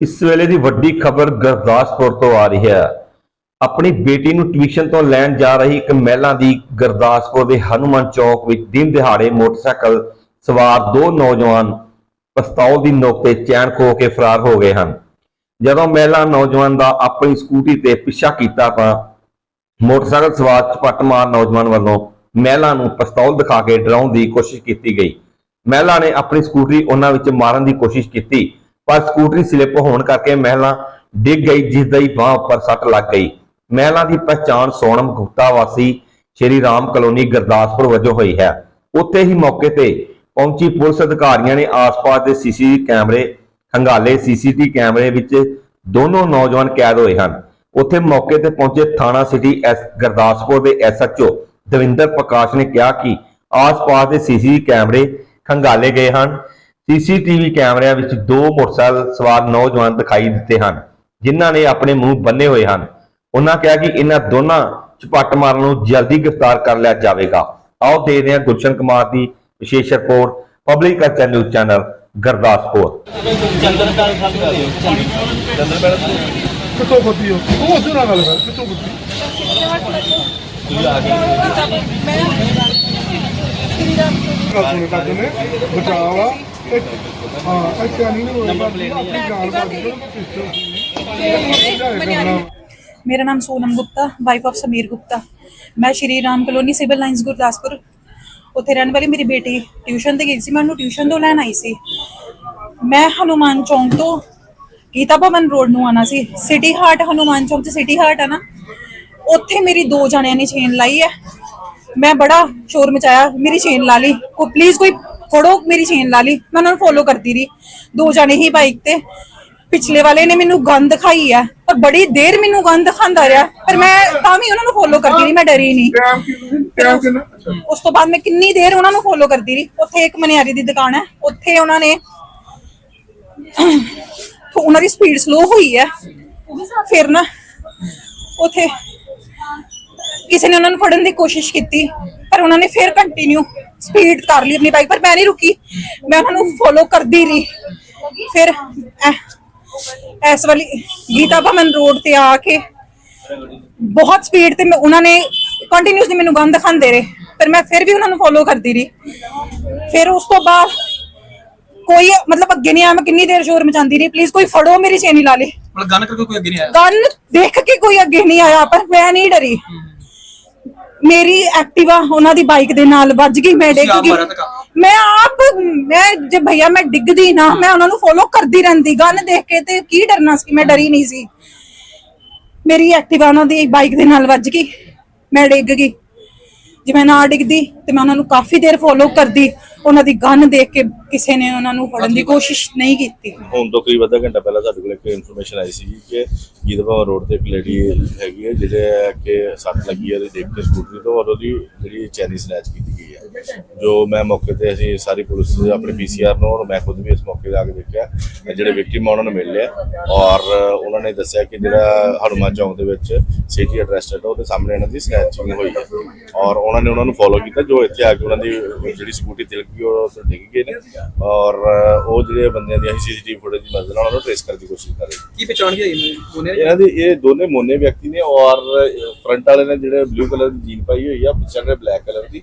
ਇਸ ਵੇਲੇ ਦੀ ਵੱਡੀ ਖਬਰ ਗੁਰਦਾਸਪੁਰ ਤੋਂ ਆ ਰਹੀ ਹੈ। ਆਪਣੀ ਬੇਟੀ ਨੂੰ ਟਿਊਸ਼ਨ ਤੋਂ ਲੈਣ ਜਾ ਰਹੀ ਇੱਕ ਮਹਿਲਾ ਦੀ ਗੁਰਦਾਸਪੁਰ ਦੇ ਹਨੂਮਾਨ ਚੌਕ ਵਿੱਚ ਦਿਨ ਦਿਹਾੜੇ ਮੋਟਰਸਾਈਕਲ ਸਵਾਰ ਦੋ ਨੌਜਵਾਨ ਪਿਸਤੌਲ ਦੀ ਨੋਕ ਤੇ ਚੈਨ ਖੋ ਕੇ ਫਰਾਰ ਹੋ ਗਏ ਹਨ। ਜਦੋਂ ਮਹਿਲਾ ਨੌਜਵਾਨ ਦਾ ਆਪਣੀ ਸਕੂਟੀ ਤੇ ਪਿੱਛਾ ਕੀਤਾ ਤਾਂ ਮੋਟਰਸਾਈਕਲ ਸਵਾਰ ਝਪੱਟ ਮਾਰ ਨੌਜਵਾਨ ਵੱਲੋਂ ਮਹਿਲਾ ਨੂੰ ਪਿਸਤੌਲ ਦਿਖਾ ਕੇ ਡਰਾਉਣ ਦੀ ਕੋਸ਼ਿਸ਼ ਕੀਤੀ ਗਈ। ਮਹਿਲਾ ਨੇ ਆਪਣੀ ਸਕੂਟਰੀ ਉਹਨਾਂ ਵਿੱਚ ਮਾਰਨ ਦੀ ਕੋਸ਼ਿਸ਼ ਕੀਤੀ। ਪਰ ਸਕੂਟਰੀ ਸਲਿੱਪ ਹੋਣ ਕਰਕੇ ਮਹਿਲਾ ਡਿੱਗ ਗਈ, ਜਿਸ ਦੀ ਬਾਹ ਉੱਪਰ ਸੱਟ ਲੱਗ ਗਈ। ਮਹਿਲਾ ਦੀ ਪਛਾਣ ਸੋਨਮ ਗੁਪਤਾ ਵਾਸੀ ਸ਼੍ਰੀ ਰਾਮ ਕਲੋਨੀ ਗੁਰਦਾਸਪੁਰ ਵਜੋਂ ਹੋਈ ਹੈ। ਉੱਥੇ ਹੀ ਮੌਕੇ ਤੇ ਪਹੁੰਚੀ ਪੁਲਿਸ ਅਧਿਕਾਰੀਆਂ ਨੇ ਆਸ-ਪਾਸ ਦੇ ਸੀਸੀਟੀਵੀ ਕੈਮਰੇ, ਖੰਗਾਲੇ ਸੀਸੀਟੀਵੀ ਕੈਮਰੇ ਵਿੱਚ ਦੋਨੋਂ ਨੌਜਵਾਨ ਕੈਦ ਹੋਏ ਹਨ। ਉੱਥੇ ਮੌਕੇ ਤੇ ਪਹੁੰਚੇ ਥਾਣਾ ਸਿਟੀ ਐਸ ਗੁਰਦਾਸਪੁਰ ਦੇ ਐਸਐਚਓ ਦਵਿੰਦਰ ਪ੍ਰਕਾਸ਼ ਨੇ ਕਿਹਾ ਕਿ ਆਸ-ਪਾਸ ਦੇ ਸੀਸੀਟੀਵੀ ਕੈਮਰੇ ਖੰਗਾਲੇ ਗਏ ਹਨ। ਸੀਸੀਟੀਵੀ ਕੈਮਰਿਆਂ ਵਿੱਚ ਦੋ ਮੋਟਰਸਾਈਕਲ ਸਵਾਰ ਨੌਜਵਾਨ ਦਿਖਾਈ ਦਿੱਤੇ ਹਨ ਜਿਨ੍ਹਾਂ ਨੇ ਆਪਣੇ ਮੂੰਹ ਬੰਨੇ ਹੋਏ ਹਨ। ਉਹਨਾਂ ਕਿਹਾ ਕਿ ਇਹਨਾਂ ਦੋਨਾਂ ਝਪੱਟ ਮਾਰਨ ਨੂੰ ਜਲਦੀ ਗ੍ਰਿਫਤਾਰ ਕਰ ਲਿਆ ਜਾਵੇਗਾ। ਆਓ ਦੇਖਦੇ ਹਾਂ ਗੁਲਸ਼ਨ ਕੁਮਾਰ ਦੀ ਵਿਸ਼ੇਸ਼ report public culture news channel Gurdaspur. Chandarpal Sahib ਦਾ ਦਿਓ ਚੰਦਰਪਾਲ ਕਿੱਥੋਂ ਖੁੱਦੀ ਹੋ ਤੂੰ ਉਸੇ ਨਾਲ ਗੱਲ ਕਰ ਕਿੱਥੋਂ ਖੁੱਦੀ? ਕਾਸੂਨੇ ਬਚਾਅ ਹਾਂ ਨਹੀਂ ਨੰਬਰ ਪਲੇਟ ਨਹੀਂ ਮੇਰਾ ਨਾਮ ਸੋਨਮ ਗੁਪਤਾ ਵਾਈਫ ਆਫ ਸਮੀਰ ਗੁਪਤਾ। ਮੈਂ Shri Ram colony civil lines Gurdaspur. ਉੱਥੇ ਰਹਿਣ ਵਾਲੀ ਮੇਰੀ ਬੇਟੀ ਟਿਊਸ਼ਨ ਤੇ ਗਈ ਸੀ। ਮੈਂ ਉਹਨੂੰ ਟਿਊਸ਼ਨ ਤੋਂ ਲੈਣ ਆਈ ਸੀ। ਮੈਂ ਹਨੂਮਾਨ ਚੌਂਕ ਤੋਂ ਗੀਤਾ ਭਵਨ ਰੋਡ ਨੂੰ ਆਣਾ ਸੀ। ਸਿਟੀ ਹਾਰਟ ਹਨੂਮਾਨ ਚੌਂਕ ਤੇ ਸਿਟੀ ਹਾਰਟ ਆ ਨਾ। ਉੱਥੇ ਮੇਰੀ ਦੋ ਜਣਿਆਂ ਨੇ ਚੇਨ ਲਾਈ ਹੈ। ਮੈਂ ਬੜਾ ਸ਼ੋਰ ਮਚਾਇਆ ਮੇਰੀ ਚੇਨ ਲਾ ਲਈ। ਕੋ ਪਲੀਜ਼ ਕੋਈ ਫੜੋ ਮੇਰੀ ਚੇਨ ਲਾ ਲਈ। ਮੈਂ ਉਹਨਾਂ ਨੂੰ ਫੋਲੋ ਕਰਦੀ ਰਹੀ। ਦੋ ਜਣੇ ਹੀ ਬਾਈਕ ਤੇ। ਪਿਛਲੇ ਵਾਲੇ ਨੇ ਮੈਨੂੰ ਗੰਦ ਦਿਖਾਈ ਹੈ ਪਰ ਬੜੀ ਦੇਰ ਮੈਨੂੰ ਗੰਦ ਦਿਖਾਉਂਦਾ ਰਿਹਾ। ਪਰ ਮੈਂ ਤਾਂ ਵੀ ਉਹਨਾਂ ਨੂੰ ਫੋਲੋ ਕਰਦੀ ਰਹੀ ਮੈਂ ਡਰੀ ਨਹੀਂ। ਟਾਈਮ ਕਿੰਨਾ। ਉਸ ਤੋਂ ਬਾਅਦ ਮੈਂ ਕਿੰਨੀ ਦੇਰ ਉਹਨਾਂ ਨੂੰ ਫੋਲੋ ਕਰਦੀ ਰਹੀ। ਉੱਥੇ ਇੱਕ ਮਨਿਆਰੀ ਦੀ ਦੁਕਾਨ ਹੈ। ਉੱਥੇ ਉਹਨਾਂ ਨੇ ਉਹਨਾਂ ਦੀ ਸਪੀਡ ਸਲੋ ਹੋਈ ਹੈ। ਫਿਰ ਨਾ ਉੱਥੇ ਕਿਸੇ ਨੇ ਉਹਨਾਂ ਨੂੰ ਫੜਨ ਦੀ ਕੋਸ਼ਿਸ਼ ਕੀਤੀ ਪਰ ਉਹਨਾਂ ਨੇ ਫਿਰ ਕੰਟੀਨਿਊ ਸਪੀਡ ਕਰ ਲਈ ਆਪਣੀ ਬਾਈਕ ਪਰ ਮੈਂ ਨਹੀਂ ਰੁਕੀ। ਮੈਂ ਉਹਨਾਂ ਨੂੰ ਫੋਲੋ ਕਰਦੀ ਰਹੀ। ਫਿਰ ਐ- ਇਸ ਵਾਲੀ ਗੀਤਾ ਭਵਨ ਰੋਡ ਤੇ ਆ ਕੇ ਬਹੁਤ ਸਪੀਡ ਤੇ ਮੈਂ ਉਹਨਾਂ ਨੇ ਕੰਟੀਨਿਊਸਲੀ ਮੈਨੂੰ ਗੰਦ ਦਿਖਾਉਂਦੇ ਰਹੇ ਪਰ ਮੈਂ ਫਿਰ ਵੀ ਉਹਨਾਂ ਨੂੰ ਫੋਲੋ ਕਰਦੀ ਰਹੀ। ਫਿਰ ਉਸ ਤੋਂ ਬਾਅਦ ਕੋਈ ਮਤਲਬ ਅੱਗੇ ਨਹੀਂ ਆਇਆ ਮੈਂ ਕਿੰਨੀ ਦੇਰ ਸ਼ੋਰ ਮਚਾਉਂਦੀ ਰਹੀ। ਪਲੀਜ਼ ਕੋਈ ਫੜੋ ਮੇਰੀ ਚੇਨੀ ਲਾ ਲੇ। ਮਤਲਬ ਗਨ ਕਰਕੇ ਕੋਈ ਅੱਗੇ ਨਹੀਂ ਆਇਆ? ਗਨ ਦੇਖ ਕੇ ਕੋਈ ਅੱਗੇ ਨਹੀਂ ਆਇਆ ਪਰ ਮੈਂ ਨਹੀਂ ਡਰੀ। ਮੇਰੀ ਐਕਟਿਵਾ ਉਹਨਾਂ ਦੀ ਬਾਈਕ ਦੇ ਨਾਲ ਵੱਜ ਗਈ ਮੈਂ ਡਿੱਗ ਗਈ? ਮੈਂ ਆਪ ਮੈਂ ਜੇ ਭਈਆ ਮੈਂ ਡਿੱਗਦੀ ਨਾ ਮੈਂ ਉਹਨਾਂ ਨੂੰ ਫੋਲੋ ਕਰਦੀ ਰਹਿੰਦੀ ਗਨ ਦੇਖ ਕੇ ਤੇ ਕੀ ਡਰਨਾ ਸੀ ਮੈਂ ਡਰੀ ਨਹੀਂ ਸੀ। ਮੇਰੀ ਐਕਟਿਵਾ ਉਹਨਾਂ ਦੀ ਬਾਈਕ ਦੇ ਨਾਲ ਵੱਜ ਗਈ ਮੈਂ ਡਿੱਗ ਗਈ। ਜੇ ਮੈਂ ਨਾ ਡਿੱਗਦੀ ਤੇ ਮੈਂ ਉਹਨਾਂ ਨੂੰ ਕਾਫੀ ਦੇਰ ਫੋਲੋ ਕਰਦੀ ਉਹਨਾਂ ਦੀ ਗਨ ਦੇਖ ਕੇ ਕਿਸੇ ਨੇ ਉਹਨਾਂ ਨੂੰ ਫੜਨ ਦੀ ਕੋਸ਼ਿਸ਼ ਨਹੀਂ ਕੀਤੀ। ਹੁਣ ਤੋਂ ਕਰੀਬ ਅੱਧਾ ਘੰਟਾ ਪਹਿਲਾਂ ਸਾਡੇ ਕੋਲ ਇੱਕ ਇਨਫੋਰਮੇਸ਼ਨ ਆਈ ਸੀ ਕਿ ਗੀਤਭਵਨ ਰੋਡ ਤੇ ਇੱਕ ਲੇਡੀ ਹੈਗੀ ਹੈ ਜਿਹੜੇ ਕਿ ਸੱਟ ਲੱਗੀ ਹੈ ਉਹਦੇ ਦੇਖ ਕੇ ਸਕੂਟਰੀ ਤੋਂ ਔਰ ਉਹਦੀ ਜਿਹੜੀ ਚੈਨੀ ਸਨੈਚ ਕੀਤੀ। ਜੋ ਮੈਂ ਮੌਕੇ ਤੇ ਅਸੀਂ ਸਾਰੀ ਪੁਲਿਸ ਆਪਣੇ ਪੀਸੀਆਰ ਨੂੰ ਔਰ ਮੈਂ ਖੁਦ ਵੀ ਇਸ ਮੌਕੇ ਤੇ ਆ ਕੇ ਦੇਖਿਆ। ਜਿਹੜੇ ਵਿਕਟਿਮ ਉਹਨਾਂ ਨੂੰ ਮਿਲ ਲਿਆ। ਔਰ ਉਹਨਾਂ ਨੇ ਦੱਸਿਆ ਕਿ ਜਿਹੜਾ ਹਨੂਮਾਨ ਚੌਂਕ ਦੇ ਵਿੱਚ ਸਿਟੀ ਐਡਰੈਸ ਹੈ ਉਹਦੇ ਸਾਹਮਣੇ ਇਹਨਾਂ ਦੀ ਸਨੈਚਿੰਗ ਹੋਈ ਹੈ। ਔਰ ਉਹਨਾਂ ਨੇ ਉਹਨਾਂ ਨੂੰ ਫੋਲੋ ਕੀਤਾ ਜੋ ਇੱਥੇ ਆ ਕੇ ਉਹਨਾਂ ਦੀ ਜਿਹੜੀ ਸਕੂਟੀ ਤਿਲਕ ਗਈ ਉਹ ਡਿੱਗ ਗਏ ਨੇ। ਔਰ ਉਹ ਜਿਹੜੇ ਬੰਦਿਆਂ ਦੀ ਅਸੀਂ ਸੀਸੀਟੀਵੀ ਫੁਟੇਜ ਦੀ ਮਦਦ ਨਾਲ ਉਹਨਾਂ ਨੂੰ ਟ੍ਰੇਸ ਕਰਨ ਦੀ ਕੋਸ਼ਿਸ਼ ਕਰ ਰਹੇ ਹਾਂ ਕੀ ਪਛਾਣ ਇਹ ਉਹਨੇ ਇਹਨਾਂ ਦੇ? ਇਹ ਦੋਨੇ ਮੋਨੇ ਵਿਅਕਤੀ ਨੇ ਔਰ ਫਰੰਟ ਵਾਲੇ ਨੇ ਜਿਹੜੇ ਬਲੂ ਕਲਰ ਦੀ ਜੀਨ ਪਾਈ ਹੋਈ ਆ ਪਿੱਛੇ ਨੇ ਬਲੈਕ ਕਲਰ ਦੀ।